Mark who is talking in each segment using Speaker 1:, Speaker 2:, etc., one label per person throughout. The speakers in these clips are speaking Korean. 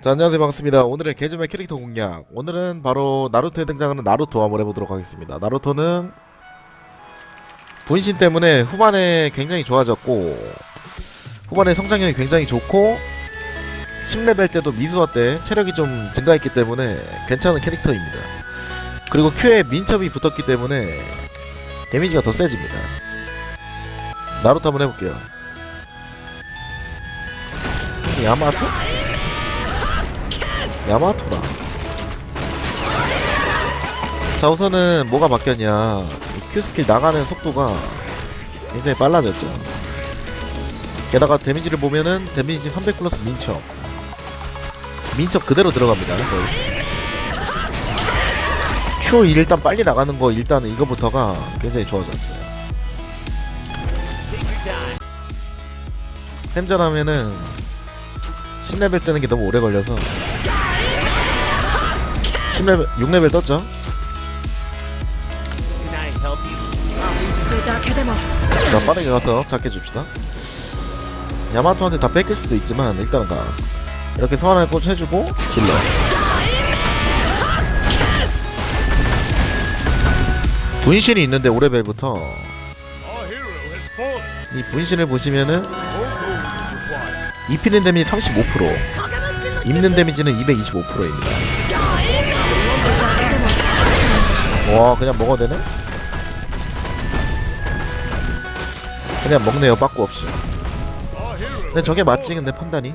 Speaker 1: 자 안녕하세요. 반갑습니다. 오늘의 개점의 캐릭터 공략. 오늘은 바로 나루토에 등장하는 나루토 한번 해보도록 하겠습니다. 나루토는 분신 때문에 후반에 굉장히 좋아졌고 후반에 성장력이 굉장히 좋고 10레벨 때도 미수화 때 체력이 좀 증가했기 때문에 괜찮은 캐릭터입니다. 그리고 Q에 민첩이 붙었기 때문에 데미지가 더 세집니다. 나루토 한번 해볼게요. 야마토? 야마토다. 자 우선은 뭐가 바뀌었냐 이 Q 스킬 나가는 속도가 굉장히 빨라졌죠. 게다가 데미지를 보면은 데미지 300 플러스 민첩 민첩 그대로 들어갑니다. 거의. Q 일단 빨리 나가는 거 일단은 이거부터가 굉장히 좋아졌어요. 샘전 하면은 10레벨 뜨는 게 너무 오래 걸려서 10레벨 6레벨 떴죠? 자 빠르게 가서 작게 줍시다. 야마토한테 다 뺏길 수도 있지만 일단은 가 이렇게 소환을 꽂혀주고 질러. 분신이 있는데 오레벨부터. 이 분신을 보시면은 입히는 데미지 35% 입는 데미지는 225%입니다. 와 그냥 먹어도 되네? 그냥 먹네요 빠꾸 없이. 근데 저게 맞지 근데 판단이?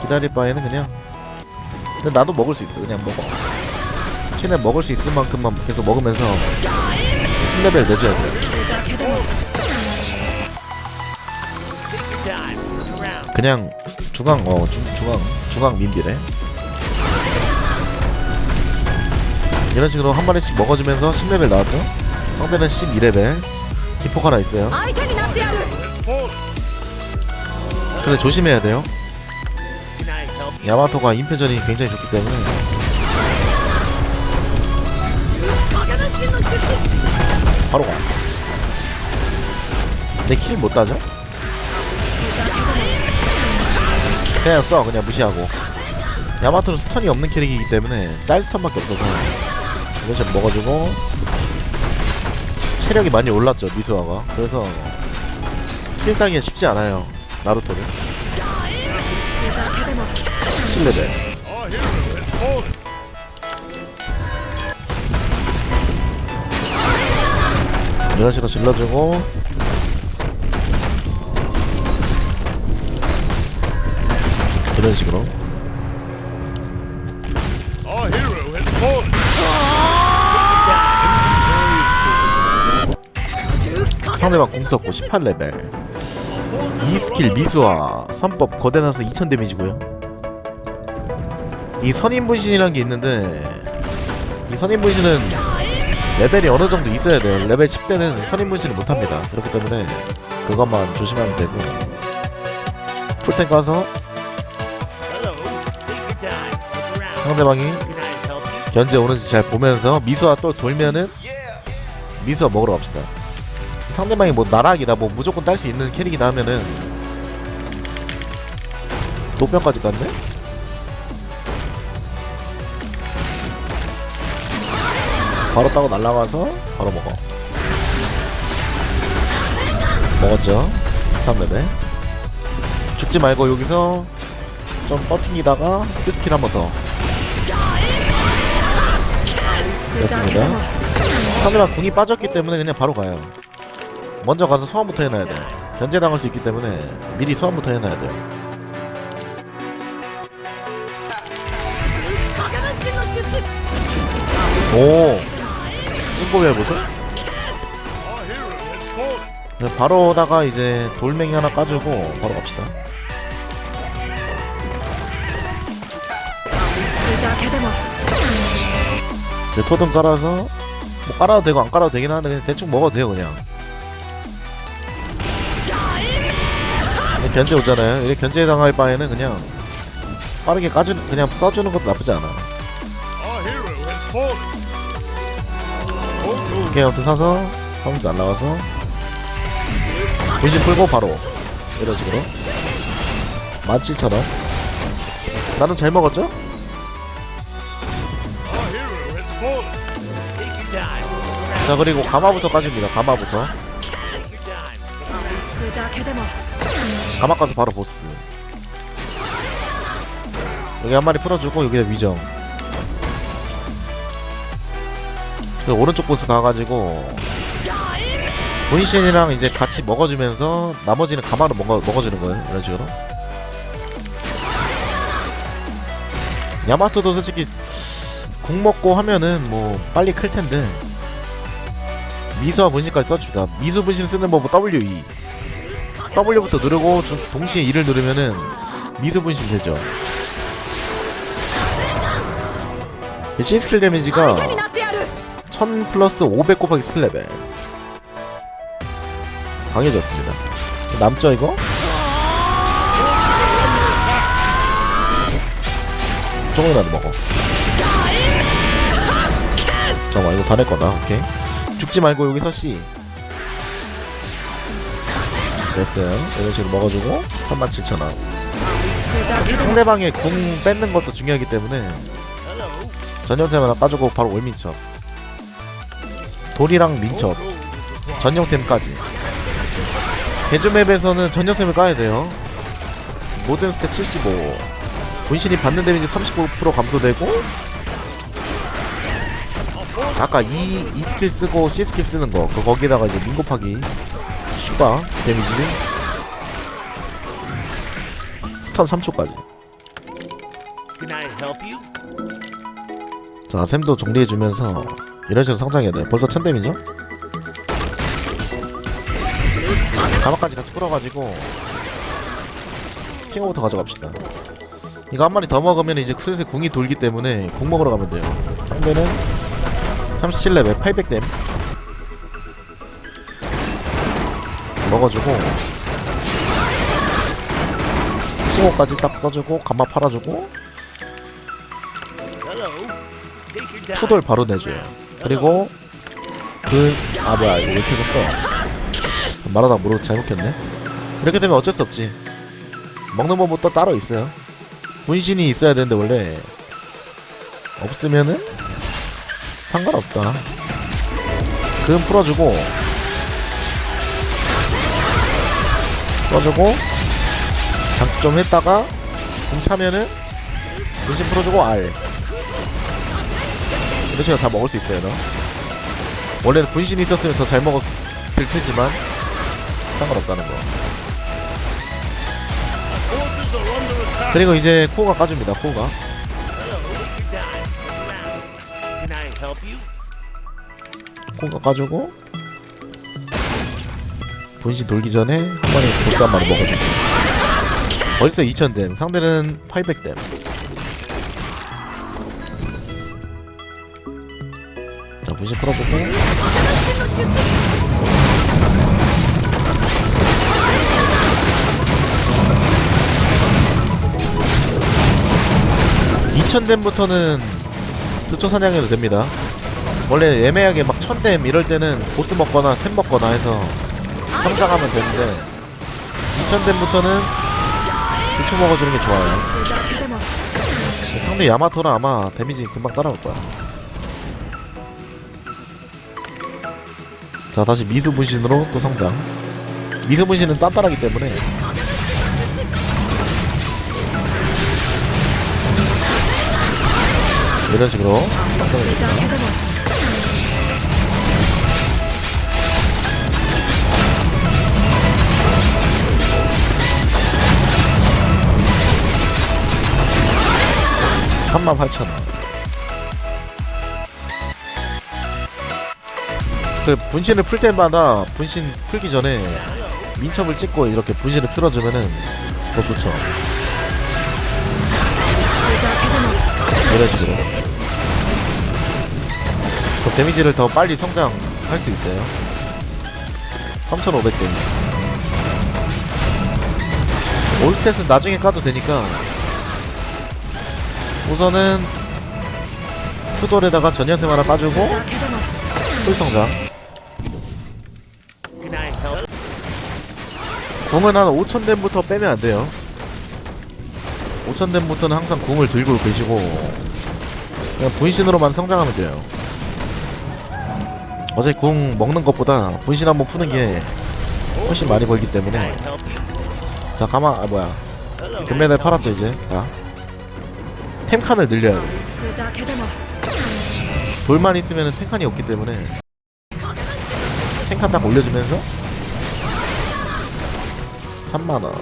Speaker 1: 기다릴 바에는 그냥. 근데 나도 먹을 수 있어 그냥 먹어. 걔네 먹을 수 있을 만큼만 계속 먹으면서 10레벨 내줘야 돼. 그냥 중앙 어 주, 주강 주강 민비래. 이런 식으로 한 마리씩 먹어주면서 10레벨 나왔죠? 상대는 12레벨. 기포가 하나 있어요. 근데 조심해야 돼요. 야마토가 임페전이 굉장히 좋기 때문에. 바로 가. 내 킬 못 따죠? 그냥 써 그냥 무시하고. 야마토는 스턴이 없는 캐릭이기 때문에 짤 스턴밖에 없어서. 이것좀 먹어주고. 체력이 많이 올랐죠 미스와가. 그래서 킬당이 쉽지 않아요 나루토는. 17레벨. 이런 식으로 질러주고. 이런 식으로. 상대방 공 썼고 18레벨 이 스킬 미수와 선법 거대 나서 2000 데미지고요 이 선인분신이라는 게 있는데 이 선인분신은 레벨이 어느 정도 있어야 돼요 레벨 10대는 선인분신을 못합니다 그렇기 때문에 그것만 조심하면 되고 풀템 가서. 상대방이? 견제 오는지 잘 보면서 미수와 또 돌면은 미수와 먹으러 갑시다. 상대방이 뭐 나락이다 뭐 무조건 딸 수 있는 캐릭이나 하면은 노병까지 갔네? 바로 따고 날라가서 바로 먹어. 먹었죠? 3레벨 죽지 말고 여기서 좀 버팅이다가 큐스킬 한 번 더.
Speaker 2: 됐습니다.
Speaker 1: 상대방 궁이 빠졌기 때문에 그냥 바로 가요. 먼저 가서 소환부터 해놔야 돼 견제당할 수 있기 때문에 미리 소환부터 해놔야 돼오
Speaker 3: 찐꼬비의
Speaker 1: 모습? 바로 오다가 이제 돌멩이 하나 까주고 바로 갑시다. 이제 토든 깔아서 뭐 깔아도 되고 안 깔아도 되긴 하는데 그냥 대충 먹어도 돼요 그냥. 견제 오잖아요. 이렇게 견제 당할 바에는 그냥 빠르게 까주는 그냥 써주는 것도 나쁘지 않아. 이렇게 아무튼 사서 사무실 날라가서 분신 풀고 바로 이런 식으로 17,000원 나는 잘 먹었죠? 자 그리고 가마부터 까줍니다 가마부터
Speaker 2: 자막
Speaker 1: 가서 바로 보스. 여기 한 마리 풀어주고 여기다 위정. 오른쪽 보스 가가지고 본신이랑 이제 같이 먹어주면서 나머지는 가마로 먹어, 먹어주는 거예요 이런 식으로. 야마토도 솔직히 국 먹고 하면은 뭐 빨리 클 텐데. 미수와 분신까지 써줍니다. 미수 분신 쓰는 법은 WE W부터 누르고 동시에 2를 누르면은 미수 분신 되죠. 신스킬 데미지가 1000 플러스 500 곱하기 스킬 레벨 강해졌습니다. 남죠 이거? 조금이라도 먹어. 잠깐만 이거 다 낼 거다. 오케이. 죽지 말고 여기서 C. 레슨 이런 식으로 먹어주고 37,000원. 상대방의 궁 뺏는 것도 중요하기 때문에 전용템하나 빠주고 바로 올민첩. 돌이랑 민첩. 전용템까지. 개주맵에서는 전용템을 까야 돼요. 모든 스탯 75 본신이 받는 데미지 39% 감소되고 아까 이, 이 스킬 쓰고 C 스킬 쓰는 거 그 거기다가 이제 민고파기. 추가 데미지. 스턴 3초까지.
Speaker 3: Can I help you?
Speaker 1: 자 샘도 정리해주면서 이런 식으로 성장해야 돼. 벌써 1000댐이죠? 가마까지 같이 풀어가지고 칭호부터 가져갑시다. 이거 한 마리 더 먹으면 이제 슬슬 궁이 돌기 때문에 궁 먹으러 가면 돼요. 상대는 37레벨 800댐 먹어주고 칭호까지 딱 써주고 가마 팔아주고. 투돌 바로 내줘요. 그리고 그아 뭐야 이거 왜 터졌어? 말하다 모르고 잘못했네. 이렇게 되면 어쩔 수 없지. 먹는 법부터 따로 있어요. 분신이 있어야 되는데 원래 없으면은 상관없다. 금 풀어주고 써주고 장좀 했다가 금 차면은 분신 풀어주고 R 이런 식으로 다 먹을 수 있어요 너 원래는 분신이 있었으면 더 잘 먹었을 테지만 상관없다는 거. 그리고 이제 코어가 까줍니다
Speaker 3: you?
Speaker 1: 코어가 까주고 분신 돌기 전에 한 번에 보스 한 마리 먹어주고 벌써 2000댐. 상대는 800댐. 자 분신 풀어주고. 이천 댐부터는 특초 사냥해도 됩니다. 원래 애매하게 막 천댐 이럴 때는 보스 먹거나 샘 먹거나 해서 성장하면 되는데 2000댐부터는 대충 먹어주는 게 좋아요. 상대 야마토는 아마 데미지 금방 따라올 거야. 자 다시 미수분신으로 또 성장. 미수분신은 딴딴하기 때문에. 이런 식으로. 성장을 해줍니다 38,000원. 그 분신을 풀 때마다 분신 풀기 전에 민첩을 찍고 이렇게 분신을 풀어주면은 더 좋죠. 이런 식으로 그 데미지를 더 빨리 성장할 수 있어요. 3500 데미지. 올스탯은 나중에 까도 되니까 우선은 투돌에다가 전이한테 말아 빠주고 풀성장. 궁은 한 5천댐부터 빼면 안 돼요. 5천댐부터는 항상 궁을 들고 계시고 그냥 분신으로만 성장하면 돼요. 어제 궁 먹는 것보다 분신 한번 푸는 게 훨씬 많이 벌기 때문에. 자 가만 아 뭐야. 금메달 팔았죠 이제. 다 탱칸을 늘려야 돼. 돌만 있으면 탱칸이 없기 때문에 탱칸 딱 올려주면서 3만원.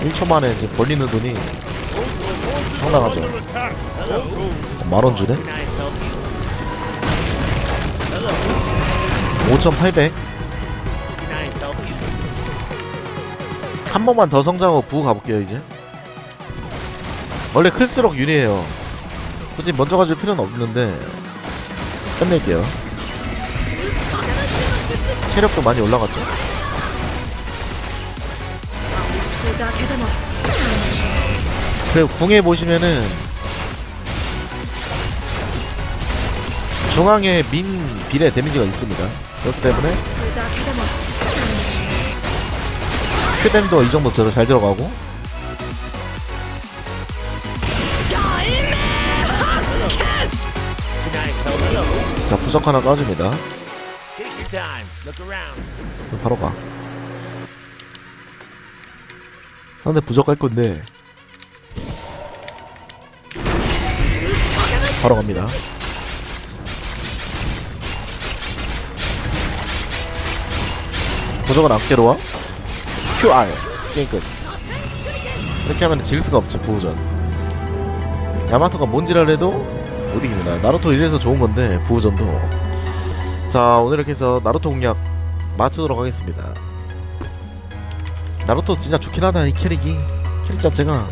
Speaker 1: 1초만에 이제 벌리는 돈이 상당하죠. 어, 만원 주네? 5800 한 번만 더 성장하고 부호 가볼게요 이제. 원래 클수록 유리해요. 굳이 먼저 가질 필요는 없는데 끝낼게요. 체력도 많이 올라갔죠? 그리고 궁에 보시면은 중앙에 민 비례 데미지가 있습니다. 그렇기 때문에 크댐도 이 정도 저로 잘 들어가고. 부적 하나 까줍니다. 바로 가. 상대 부적 깔 건데. 바로 갑니다. 부적은 악계로 와. QR 게임 끝. 이렇게 하면 질 수가 없죠 부우전. 야마토가 뭔지를 해도 못 이깁니다. 나루토 이래서 좋은 건데 부우전도. 자 오늘 이렇게 해서 나루토 공략 마치도록 하겠습니다. 나루토 진짜 좋긴 하다 이 캐릭이. 캐릭 자체가